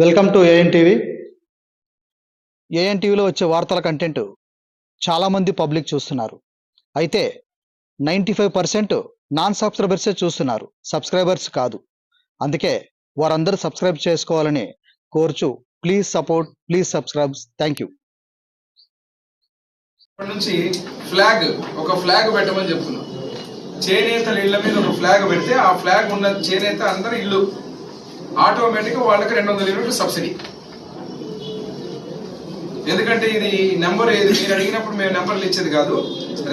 Welcome to AN TV AN టీవీలో వచ్చే వార్తల కంటెంట్ చాలామంది పబ్లిక్ చూస్తున్నారు. అయితే నైంటీ ఫైవ్ పర్సెంట్ నాన్ సబ్స్క్రైబర్సే చూస్తున్నారు. సబ్స్క్రైబర్స్ కాదు. అందుకే వారందరూ సబ్స్క్రైబ్ చేసుకోవాలని కోరుచు please support please subscribe thank you నుంచి ఫ్లాగ్ ఒక ఫ్లాగ్ పెట్టమని చెప్తున్నాం. చేనేతల ఇళ్ళ మీద ఒక ఫ్లాగ్ పెడితే ఆ ఫ్లాగ్ ఉన్న చేనేత అందరూ ఇల్లు. ఆటోమేటిక్ వాళ్ళకి రెండు వందల యూనిట్లు సబ్సిడీ. ఎందుకంటే ఇది నెంబర్ ఏది? మీరు అడిగినప్పుడు మేము నెంబర్లు ఇచ్చేది కాదు.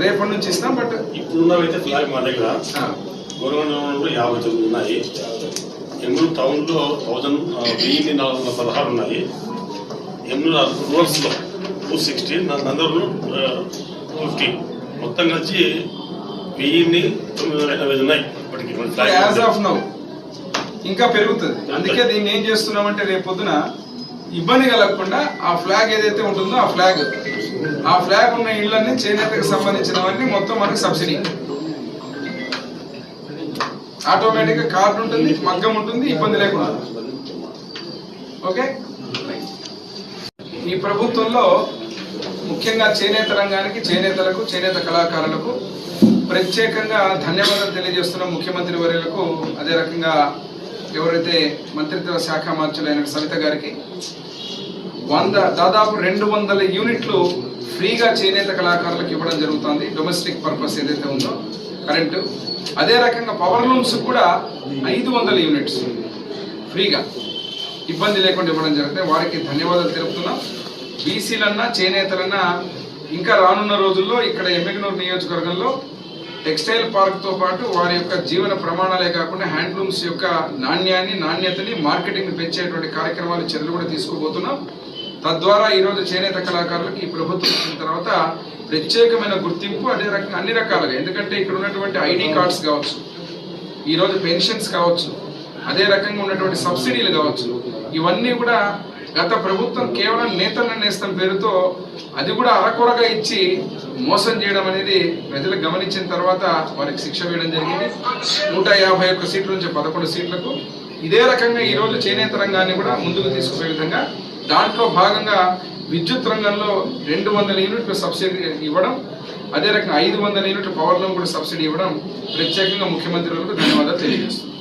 రేపటి నుంచి ఇస్తాం బట్ ఇప్పుడున్నవైతే ఫ్లాగ్ మా దగ్గర గవర్నమెంట్ యాభై తొమ్మిది ఉన్నాయి. ఎన్నూరు టౌన్లో థౌజండ్ వెయ్యి నాలుగు వందల పదహారు ఉన్నాయి. ఎన్నూరు రూరల్స్లో టూ సిక్స్టీ నందరు ఫిఫ్టీ. మొత్తం కలిసి వెయ్యిన్ని తొమ్మిది ఉన్నాయి. ఇప్పటికి. ఇంకా పెరుగుతుంది. అందుకే దీన్ని ఏం చేస్తున్నామంటే రేపు పొద్దున ఇబ్బంది కలగకుండా ఆ ఫ్లాగ్ ఏదైతే ఉంటుందో ఆ ఫ్లాగ్ ఆ ఫ్లాగ్ ఉన్న ఇళ్ళని చేనేతకు సంబంధించినవన్నీ మొత్తం మనకి సబ్సిడీ. ఆటోమేటిక్గా కార్డు ఉంటుంది మగ్గం ఉంటుంది ఇబ్బంది లేకుండా. ఓకే? ఈ ప్రభుత్వంలో ముఖ్యంగా చేనేత రంగానికి చేనేతలకు చేనేత కళాకారులకు ప్రత్యేకంగా ధన్యవాదాలు తెలియజేస్తున్న ముఖ్యమంత్రి వర్యులకు. అదే రకంగా ఎవరైతే మంత్రిత్వ శాఖ మంత్రులైన సవిత గారికి వంద దాదాపు రెండు వందల యూనిట్లు ఫ్రీగా చేనేత కళాకారులకు ఇవ్వడం జరుగుతుంది. డొమెస్టిక్ పర్పస్ ఏదైతే ఉందో కరెంటు అదే రకంగా పవర్ లూమ్స్ కూడా ఐదు వందల యూనిట్స్ ఫ్రీగా ఇబ్బంది లేకుండా ఇవ్వడం జరుగుతుంది వారికి ధన్యవాదాలు తెలుపుతున్నాం. బీసీలన్నా చేనేతలన్నా ఇంకా రానున్న రోజుల్లో ఇక్కడ ఎమ్మెగనూరు నియోజకవర్గంలో టెక్స్టైల్ పార్క్తో పాటు వారి యొక్క జీవన ప్రమాణాలే కాకుండా హ్యాండ్లూమ్స్ యొక్క నాణ్యాన్ని నాణ్యతని మార్కెటింగ్ పెంచేటువంటి కార్యక్రమాలు చర్యలు కూడా తీసుకోబోతున్నాం. తద్వారా ఈరోజు చేనేత కళాకారులకు ఈ ప్రభుత్వం వచ్చిన తర్వాత ప్రత్యేకమైన గుర్తింపు అదే రకంగా అన్ని రకాలుగా. ఎందుకంటే ఇక్కడ ఉన్నటువంటి ఐడి కార్డ్స్ కావచ్చు ఈరోజు పెన్షన్స్ కావచ్చు అదే రకంగా ఉన్నటువంటి సబ్సిడీలు కావచ్చు ఇవన్నీ కూడా గత ప్రభుత్వం కేవలం నేతలను నేస్తం పేరుతో అది కూడా అరకొరగా ఇచ్చి మోసం చేయడం అనేది ప్రజలు గమనించిన తర్వాత వారికి శిక్ష వేయడం జరిగింది. నూట యాభై ఒక్క సీట్ల నుంచి పదకొండు సీట్లకు ఇదే రకంగా ఈరోజు చేనేత రంగాన్ని కూడా ముందుకు తీసుకుపోయే విధంగా దాంట్లో భాగంగా విద్యుత్ రంగంలో రెండు వందల యూనిట్లు సబ్సిడీ ఇవ్వడం అదే రకంగా ఐదు వందల యూనిట్ల పవర్ లోన్ కూడా సబ్సిడీ ఇవ్వడం ప్రత్యేకంగా ముఖ్యమంత్రులకు ధన్యవాదాలు తెలియజేస్తుంది